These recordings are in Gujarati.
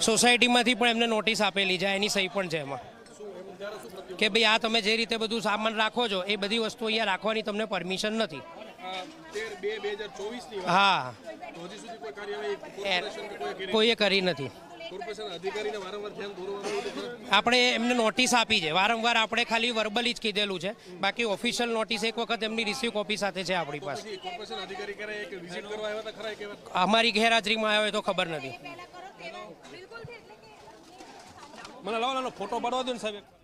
સોસાયટીમાંથી પણ એમને નોટિસ આપેલી છે એની સહી પણ છે એમાં. કે ભાઈ આ તમે જે રીતે બધું સામાન રાખો છો એ બધી વસ્તુ અહીંયા રાખવાની તમને પરમિશન નથી. હા. કોઈએ કરી નથી. આપણે એમને નોટિસ આપી છે. વારંવાર આપણે ખાલી વર્બલી જ કીધેલું છે. બાકી ઓફિશિયલ નોટિસ એક વખત એમની રિસીવ કોપી સાથે છે આપણી પાસે? અમારી ગેરહાજરીમાં આવ્યો હોય તો ખબર નથી. મને લાવો ફોટો પાડવા દો ને સાહેબ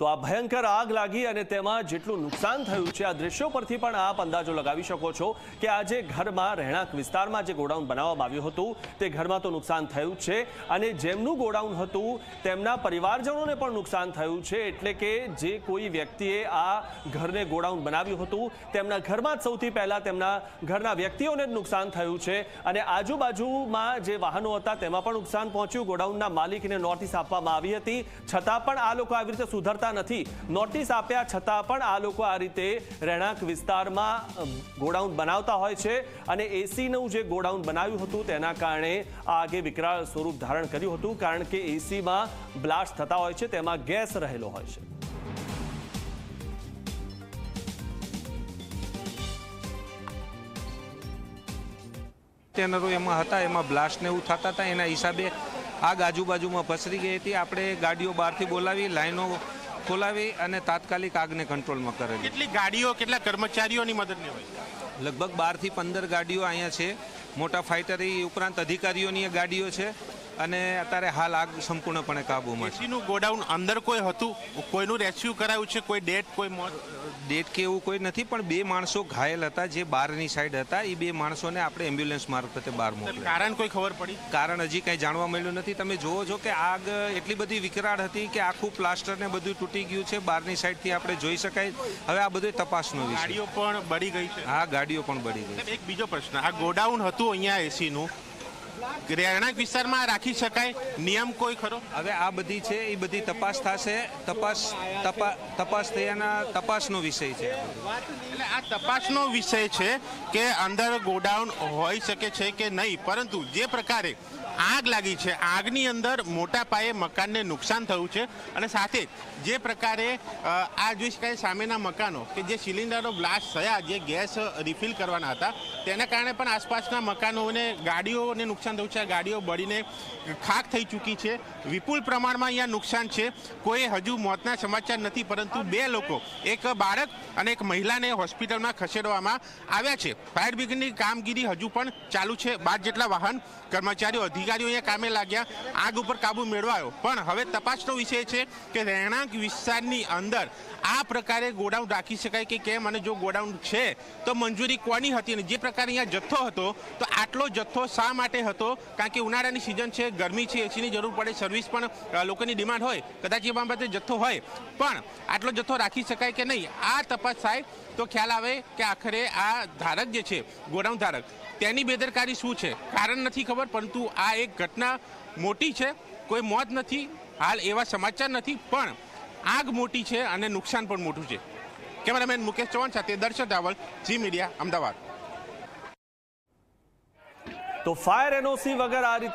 તો આ ભયંકર આગ લાગી અને તેમાં જેટલું નુકસાન થયું છે, આ દ્રશ્યો પરથી પણ આપ અંદાજો લગાવી શકો છો કે આજે ઘરમાં રહેણાંક વિસ્તારમાં જે ગોડાઉન બનાવવામાં આવ્યું હતું, તે ઘરમાં તો નુકસાન થયું છે અને જેમનું ગોડાઉન હતું, તેમના પરિવારજનોને પણ નુકસાન થયું છે. એટલે કે જે કોઈ વ્યક્તિએ આ ઘરને ગોડાઉન બનાવ્યું હતું, તેમના ઘરમાં જ સૌથી પહેલા તેમના ઘરના વ્યક્તિઓને જ નુકસાન થયું છે અને આજુબાજુમાં જે વાહનો હતા, તેમાં પણ નુકસાન પહોંચ્યું. ગોડાઉનના માલિકને નોટિસ આપવામાં આવી હતી. છતાં પણ આ લોકો આવી રીતે સુધરતા નથી. નોટિસ આપ્યા છતાં પણ આ લોકો આ રીતે રહેણાંક વિસ્તારમાં ગોડાઉન બનાવતા હોય છે અને એસીનું જે ગોડાઉન બનાવ્યું હતું તેના કારણે આ આગે વિકરાળ સ્વરૂપ ધારણ કર્યું હતું કારણ કે એસીમાં બ્લાસ્ટ થતા હોય છે, તેમાં ગેસ રહેલો હોય છે. કન્ટેનરો એમાં હતા, એમાં બ્લાસ્ટ ને એવું થતા હતા. એના હિસાબે આગ આજુબાજુમાં પસરી ગઈ હતી. આપણે ગાડીઓ બહારથી બોલાવી, લાઈનો ખોલાવી અને તાત્કાલિક આગને કંટ્રોલમાં કરેલી. કેટલી ગાડીઓ કેટલા કર્મચારીઓની મદદની હોય? લગભગ બારથી પંદર ગાડીઓ અહીંયા છે. મોટા ફાઇટર એ ઉપરાંત અધિકારીઓની ગાડીઓ છે. અને અત્યારે હાલ આગ સંપૂર્ણપણે કાબૂમાં છે. એસીનું ગોડાઉન અંદર કોઈ હતું? કોઈનું રેસ્ક્યુ કરાયું છે? કોઈ ડેટ કોઈ મોત ડેટ કે એવું કોઈ નથી પણ બે માણસો ઘાયલ હતા જે બહારની સાઈડ હતા. એ બે માણસોને આપણે એમ્બ્યુલન્સ મારફતે બહાર મોકલ્યા. કારણ કોઈ ખબર પડી? કારણ હજી કંઈ જાણવા મળ્યું નથી. તમે જુઓ છો કે આગ એટલી બધી વિકરાળ હતી કે આખું પ્લાસ્ટર ને બધું તૂટી ગયું છે. બહારની સાઈડથી આપણે જોઈ શકાય. હવે આ બધું તપાસનો વિષય. ગાડીઓ પણ બળી ગઈ છે. હા ગાડીઓ પણ બળી ગઈ એક બીજો પ્રશ્ન. આ ગોડાઉન હતું અહીંયા એસીનું. રહેણાંક વિસ્તારમાં રાખી શકાય નિયમ કોઈ ખરો? હવે આ બધી છે એ બધી તપાસ થશે. તપાસ તપા તપાસ થયાના તપાસનો વિષય છે. એટલે આ તપાસનો વિષય છે કે અંદર ગોડાઉન હોઈ શકે છે કે નહીં પરંતુ જે પ્રકારે આગ લાગી છે. આગની અંદર મોટા પાયે મકાનને નુકસાન થયું છે અને સાથે જ પ્રકારે આ જોઈ શકાય સામેના મકાનો કે જે સિલિન્ડરો બ્લાસ્ટ થયા, જે ગેસ રિફિલ કરવાના હતા, તેના કારણે પણ આસપાસના મકાનોને ગાડીઓને નુકસાન થયું છે. ગાડીઓ બળીને ખાક થઈ ચૂકી છે. વિપુલ પ્રમાણમાં અહીંયા નુકસાન છે. કોઈ હજુ મોતના સમાચાર નથી, પરંતુ બે લોકો, એક બાળક અને એક મહિલાને હોસ્પિટલમાં ખસેડવામાં આવ્યા છે. ફાયર બ્રિગેડની કામગીરી હજુ પણ ચાલુ છે. બાર જેટલા વાહન, કર્મચારીઓ અધિકારીઓ અહીંયા કામે લાગ્યા. આગ ઉપર કાબુ મેળવાયો. પણ હવે તપાસનો વિષય છે કે રહેણાંક વિસ્તારની અંદર આ પ્રકારે ગોડાઉન રાખી શકાય કે કેમ? અને જો ગોડાઉન છે, તો મંજૂરી કોની હતી? અને જે પ્રકારે અહીંયા જથ્થો હતો, તો આટલો જથ્થો શા માટે હતો? કારણ કે ઉનાળાની સિઝન છે, ગરમી છે, એસીની જરૂર પડે, સર્વિસ પણ લોકોની ડિમાન્ડ હોય. કદાચ એ બાબતે જથ્થો હોય. પણ આટલો જથ્થો રાખી શકાય કે નહીં? આ તપાસ થાય તો ખ્યાલ આવે કે આખરે આ ધારક જે છે, ગોડાઉન ધારક, તેની બેદરકારી શું છે? કારણ નથી ખબર, પરંતુ આ એક ઘટના મોટી છે. કોઈ મોત નથી, હાલ એવા સમાચાર નથી, પણ આગ મોટી છે અને નુકસાન પણ મોટું છે. કેમેરામેન મુકેશ ચૌહાણ સાથે દર્શક રાવલ, જી મીડિયા, અમદાવાદ. તો ફાયર એનઓસી વગર આ રીતે